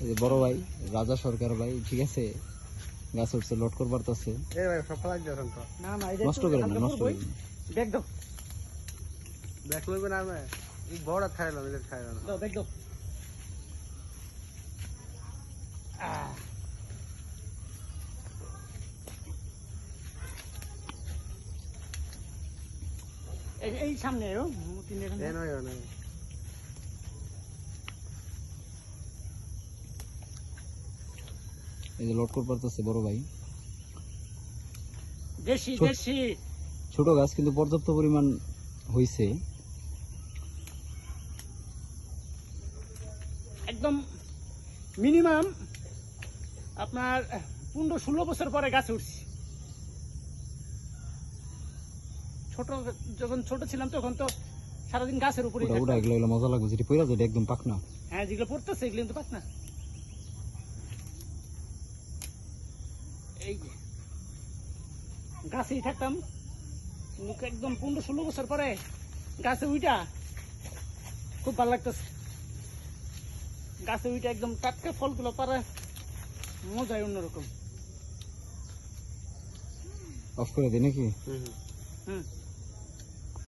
এই যে বড় ভাই রাজা সরকার ভাই ঠিক আছে? গাছ উঠছে লোড করবার তো আছে। নষ্ট করে না নষ্ট করে দেখ দাও। দেখ লইবে না আমি। এই বড় এদের না দেখ দাও এই- সামনে ও তিন এখানে। এই যে তো আছে বড় ভাই। দেশি ছোট- দেশি। ছোট গাছ কিন্তু পর্যাপ্ত পরিমাণ হয়েছে একদম মিনিমাম আপনার পনেরো ষোলো বছর পরে গাছে উঠছি। ছোট যখন ছোট ছিলাম তখন তো সারাদিন গাছের উপরে মজা লাগবে যেটি পয়লা যেটা একদম পাকনা। হ্যাঁ যেগুলো পড়তেছে এগুলো কিন্তু পাক এই যে গাছেই থাকতাম। মুখ একদম পনেরো ষোলো বছর পরে গাছে উইটা। খুব ভালো লাগতেছে। গাছে উইটা একদম টাটকা ফলগুলো পারে মজাই অন্যরকম। অফ করে দিই নাকি? হুম। হুম।